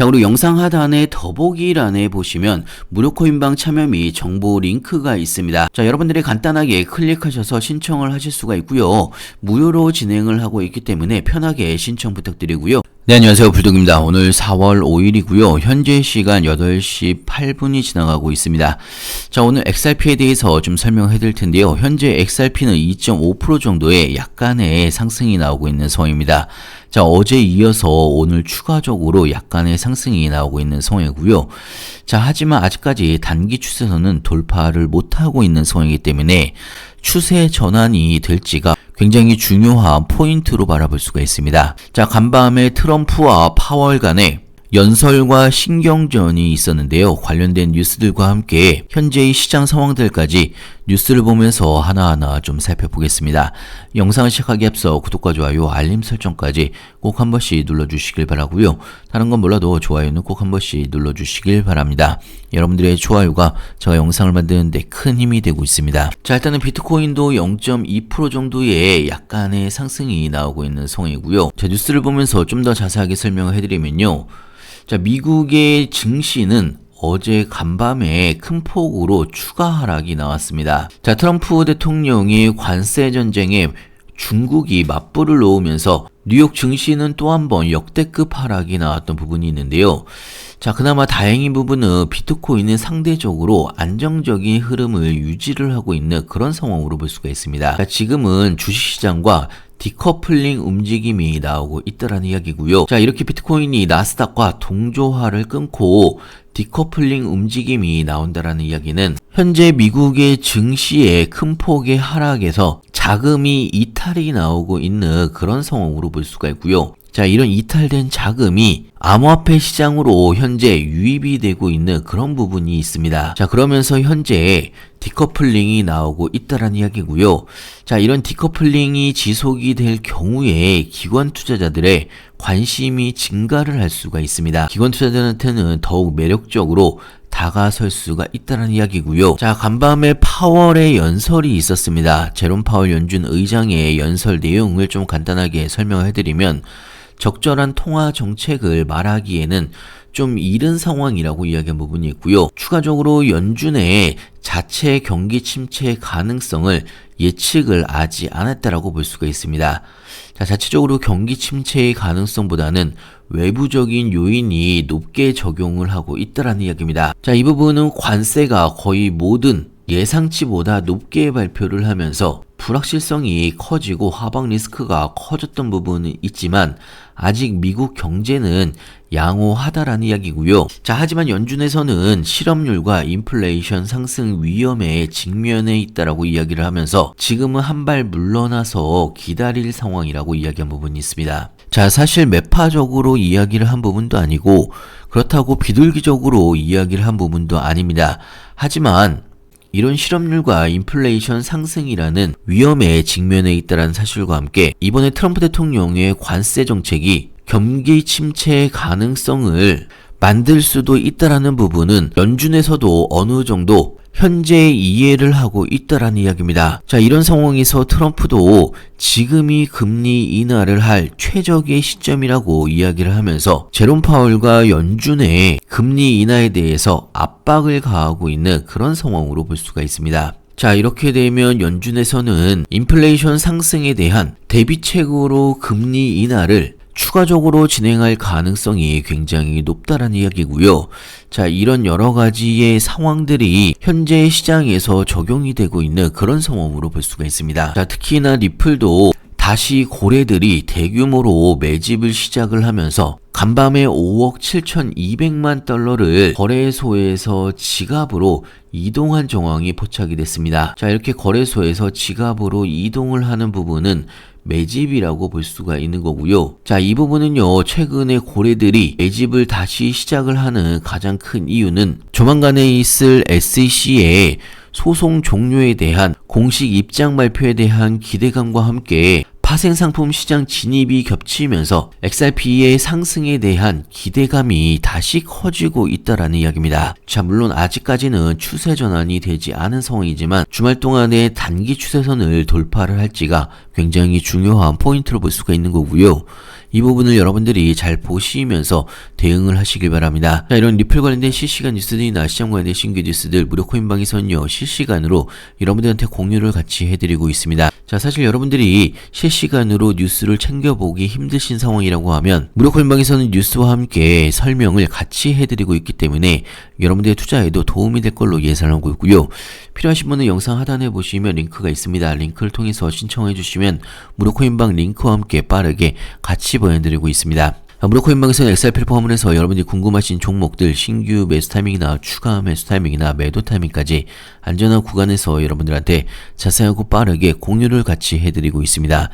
자, 그리고 영상 하단에 더보기란에 보시면 무료 코인방 참여 및 정보 링크가 있습니다. 자, 여러분들이 간단하게 클릭하셔서 신청을 하실 수가 있고요. 무료로 진행을 하고 있기 때문에 편하게 신청 부탁드리고요. 네, 안녕하세요. 불독입니다. 오늘 4월 5일이고요. 현재 시간 8시 8분이 지나가고 있습니다. 자, 오늘 XRP에 대해서 좀 설명해 드릴 텐데요. 현재 XRP는 2.5% 정도의 약간의 상승이 나오고 있는 상황입니다. 자, 어제 이어서 오늘 추가적으로 약간의 상승이 나오고 있는 상황이고요. 자, 하지만 아직까지 단기 추세선은 돌파를 못하고 있는 상황이기 때문에 추세 전환이 될지가 굉장히 중요한 포인트로 바라볼 수가 있습니다. 자, 간밤에 트럼프와 파월 간의 연설과 신경전이 있었는데요. 관련된 뉴스들과 함께 현재의 시장 상황들까지 뉴스를 보면서 하나하나 좀 살펴보겠습니다. 영상을 시작하기 앞서 구독과 좋아요, 알림 설정까지 꼭 한 번씩 눌러주시길 바라고요. 다른 건 몰라도 좋아요는 꼭 한 번씩 눌러주시길 바랍니다. 여러분들의 좋아요가 제가 영상을 만드는데 큰 힘이 되고 있습니다. 자, 일단은 비트코인도 0.2% 정도의 약간의 상승이 나오고 있는 상황이고요. 자, 뉴스를 보면서 좀 더 자세하게 설명을 해드리면요. 자, 미국의 증시는 어제 간밤에 큰 폭으로 추가 하락이 나왔습니다. 자, 트럼프 대통령이 관세 전쟁에 중국이 맞불을 놓으면서 뉴욕 증시는 또 한 번 역대급 하락이 나왔던 부분이 있는데요. 자, 그나마 다행인 부분은 비트코인은 상대적으로 안정적인 흐름을 유지를 하고 있는 그런 상황으로 볼 수가 있습니다. 자, 지금은 주식시장과 디커플링 움직임이 나오고 있다라는 이야기고요. 자, 이렇게 비트코인이 나스닥과 동조화를 끊고 디커플링 움직임이 나온다라는 이야기는 현재 미국의 증시의 큰 폭의 하락에서 자금이 이탈이 나오고 있는 그런 상황으로 볼 수가 있고요. 자, 이런 이탈된 자금이 암호화폐 시장으로 현재 유입이 되고 있는 그런 부분이 있습니다. 자, 그러면서 현재 디커플링이 나오고 있다라는 이야기고요. 자, 이런 디커플링이 지속이 될 경우에 기관 투자자들의 관심이 증가를 할 수가 있습니다. 기관 투자자한테는 더욱 매력적으로 다가설 수가 있다는 이야기고요. 자, 간밤에 파월의 연설이 있었습니다. 제롬 파월 연준 의장의 연설 내용을 좀 간단하게 설명해 드리면 적절한 통화 정책을 말하기에는 좀 이른 상황이라고 이야기한 부분이 있고요. 추가적으로 연준의 자체 경기 침체 가능성을 예측을 하지 않았다라고 볼 수가 있습니다. 자, 자체적으로 경기 침체의 가능성보다는 외부적인 요인이 높게 적용을 하고 있다라는 이야기입니다. 자, 이 부분은 관세가 거의 모든 예상치보다 높게 발표를 하면서 불확실성이 커지고 하방 리스크가 커졌던 부분은 있지만 아직 미국 경제는 양호하다라는 이야기고요. 자, 하지만 연준에서는 실업률과 인플레이션 상승 위험에 직면해 있다라고 이야기를 하면서 지금은 한 발 물러나서 기다릴 상황이라고 이야기한 부분이 있습니다. 자, 사실 매파적으로 이야기를 한 부분도 아니고 그렇다고 비둘기적으로 이야기를 한 부분도 아닙니다. 하지만 이런 실업률과 인플레이션 상승이라는 위험에 직면해 있다는 사실과 함께 이번에 트럼프 대통령의 관세 정책이 경기 침체의 가능성을 만들 수도 있다라는 부분은 연준에서도 어느 정도 현재 이해를 하고 있다라는 이야기입니다. 자, 이런 상황에서 트럼프도 지금이 금리 인하를 할 최적의 시점이라고 이야기를 하면서 제롬 파월과 연준의 금리 인하에 대해서 압박을 가하고 있는 그런 상황으로 볼 수가 있습니다. 자, 이렇게 되면 연준에서는 인플레이션 상승에 대한 대비책으로 금리 인하를 추가적으로 진행할 가능성이 굉장히 높다라는 이야기고요. 자, 이런 여러 가지의 상황들이 현재 시장에서 적용이 되고 있는 그런 상황으로 볼 수가 있습니다. 자, 특히나 리플도 다시 고래들이 대규모로 매집을 시작을 하면서 간밤에 5억 7,200만 달러를 거래소에서 지갑으로 이동한 정황이 포착이 됐습니다. 자, 이렇게 거래소에서 지갑으로 이동을 하는 부분은 매집이라고 볼 수가 있는 거고요. 자, 이 부분은요, 최근에 고래들이 매집을 다시 시작을 하는 가장 큰 이유는 조만간에 있을 SEC의 소송 종료에 대한 공식 입장 발표에 대한 기대감과 함께 파생 상품 시장 진입이 겹치면서 XRP의 상승에 대한 기대감이 다시 커지고 있다라는 이야기입니다. 자, 물론 아직까지는 추세 전환이 되지 않은 상황이지만 주말 동안에 단기 추세선을 돌파를 할지가 굉장히 중요한 포인트로 볼 수가 있는 거고요. 이 부분을 여러분들이 잘 보시면서 대응을 하시길 바랍니다. 자, 이런 리플 관련된 실시간 뉴스들이나 시장 관련된 신규 뉴스들 무료 코인방에서는요, 실시간으로 여러분들한테 공유를 같이 해드리고 있습니다. 자, 사실 여러분들이 실시간으로 뉴스를 챙겨보기 힘드신 상황이라고 하면 무료 코인방에서는 뉴스와 함께 설명을 같이 해드리고 있기 때문에 여러분들의 투자에도 도움이 될 걸로 예상하고 있고요. 필요하신 분은 영상 하단에 보시면 링크가 있습니다. 링크를 통해서 신청해 주시면 무료 코인방 링크와 함께 빠르게 같이 보내드리고 있습니다. 아, 무료코인방에서는 XRP를 포함해서 여러분들이 궁금하신 종목들 신규 매수 타이밍이나 추가 매수 타이밍이나 매도 타이밍까지 안전한 구간에서 여러분들한테 자세하고 빠르게 공유를 같이 해드리고 있습니다.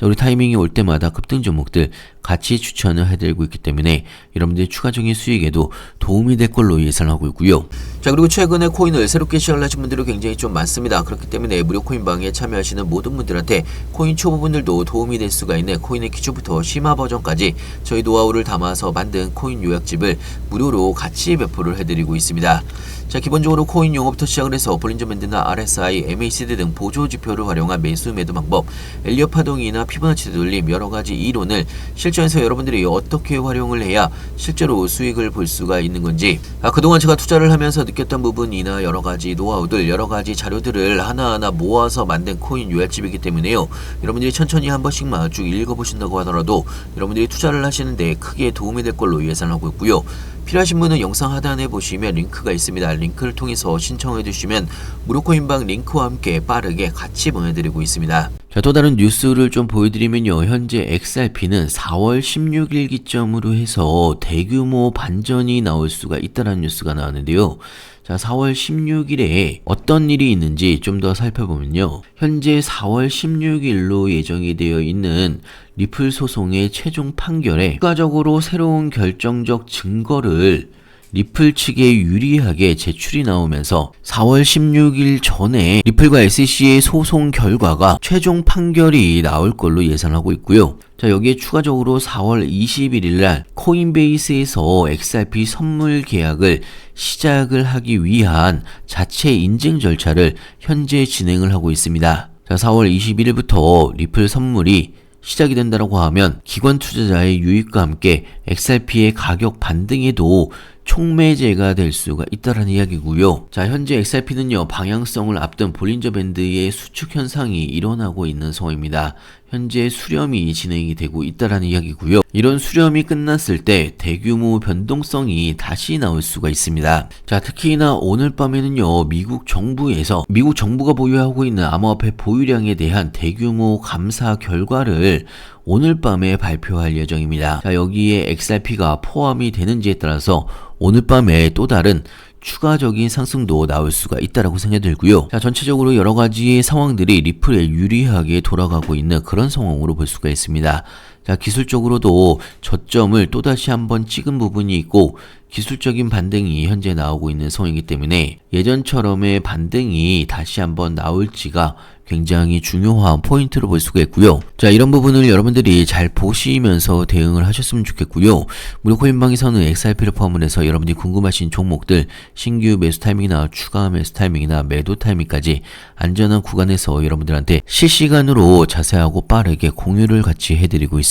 자, 우리 타이밍이 올 때마다 급등 종목들 같이 추천을 해드리고 있기 때문에 여러분들의 추가적인 수익에도 도움이 될 걸로 예상하고 있고요. 자, 그리고 최근에 코인을 새롭게 시작을 하신 분들이 굉장히 좀 많습니다. 그렇기 때문에 무료 코인방에 참여하시는 모든 분들한테 코인 초보분들도 도움이 될 수가 있는 코인의 기초부터 심화 버전까지 저희 노하우를 담아서 만든 코인 요약집을 무료로 같이 배포를 해드리고 있습니다. 자, 기본적으로 코인 용어부터 시작을 해서 볼린저 밴드나 RSI, MACD 등 보조 지표를 활용한 매수 매도 방법, 엘리어 파동이나 피보나치 돌림 여러 가지 이론을 실전에서 여러분들이 어떻게 활용을 해야 실제로 수익을 볼 수가 있는 건지 아, 그동안 제가 투자를 하면서 느꼈던 부분이나 여러 가지 노하우들, 여러 가지 자료들을 하나하나 모아서 만든 코인 요약집이기 때문에요. 여러분들이 천천히 한 번씩만 쭉 읽어보신다고 하더라도 여러분들이 투자를 하시는데 크게 도움이 될 걸로 예상하고 있고요. 필요하신 분은 영상 하단에 보시면 링크가 있습니다. 링크를 통해서 신청해 주시면 무료 코인방 링크와 함께 빠르게 같이 보내드리고 있습니다. 자, 또 다른 뉴스를 좀 보여드리면요. 현재 XRP는 4월 16일 기점으로 해서 대규모 반전이 나올 수가 있다는 뉴스가 나왔는데요. 자, 4월 16일에 어떤 일이 있는지 좀 더 살펴보면요. 현재 4월 16일로 예정이 되어 있는 리플 소송의 최종 판결에 추가적으로 새로운 결정적 증거를 리플 측에 유리하게 제출이 나오면서 4월 16일 전에 리플과 SEC의 소송 결과가 최종 판결이 나올 걸로 예상하고 있고요. 자, 여기에 추가적으로 4월 21일 날 코인베이스에서 XRP 선물 계약을 시작을 하기 위한 자체 인증 절차를 현재 진행을 하고 있습니다. 자, 4월 21일부터 리플 선물이 시작이 된다고 하면 기관 투자자의 유입과 함께 XRP의 가격 반등에도 촉매제가 될 수가 있다는 이야기고요. 자, 현재 XRP는요, 방향성을 앞둔 볼린저 밴드의 수축 현상이 일어나고 있는 상황입니다. 현재 수렴이 진행이 되고 있다는 이야기고요. 이런 수렴이 끝났을 때 대규모 변동성이 다시 나올 수가 있습니다. 자, 특히나 오늘 밤에는요, 미국 정부에서 미국 정부가 보유하고 있는 암호화폐 보유량에 대한 대규모 감사 결과를 오늘 밤에 발표할 예정입니다. 자, 여기에 XRP가 포함이 되는지에 따라서 오늘 밤에 또 다른 추가적인 상승도 나올 수가 있다라고 생각이 들고요. 자, 전체적으로 여러 가지 상황들이 리플에 유리하게 돌아가고 있는 그런 상황으로 볼 수가 있습니다. 자, 기술적으로도 저점을 또다시 한번 찍은 부분이 있고 기술적인 반등이 현재 나오고 있는 상황이기 때문에 예전처럼의 반등이 다시 한번 나올지가 굉장히 중요한 포인트로 볼 수가 있고요. 자, 이런 부분을 여러분들이 잘 보시면서 대응을 하셨으면 좋겠고요. 무료 코인방에서는 XRP를 포함해서 여러분들이 궁금하신 종목들 신규 매수 타이밍이나 추가 매수 타이밍이나 매도 타이밍까지 안전한 구간에서 여러분들한테 실시간으로 자세하고 빠르게 공유를 같이 해드리고 있습니다.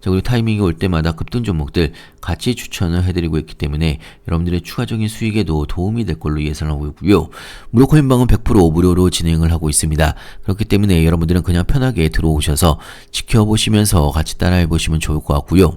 자, 그리고 타이밍이 올 때마다 급등 종목들 같이 추천을 해드리고 있기 때문에 여러분들의 추가적인 수익에도 도움이 될 걸로 예상하고 있고요. 무료 코인방은 100% 무료로 진행을 하고 있습니다. 그렇기 때문에 여러분들은 그냥 편하게 들어오셔서 지켜보시면서 같이 따라해 보시면 좋을 것 같고요.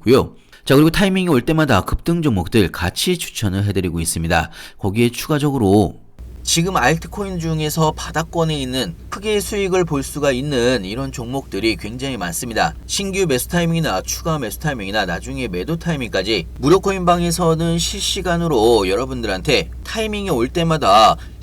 있고요. 자, 그리고 타이밍이 올 때마다 급등 종목들 같이 추천을 해드리고 있습니다. 거기에 추가적으로 지금 알트코인 중에서 바닥권에 있는 크게 수익을 볼 수가 있는 이런 종목들이 굉장히 많습니다. 신규 매수 타이밍이나 추가 매수 타이밍이나 나중에 매도 타이밍까지 무료 코인방에서는 실시간으로 여러분들한테 타이밍이 올 때마다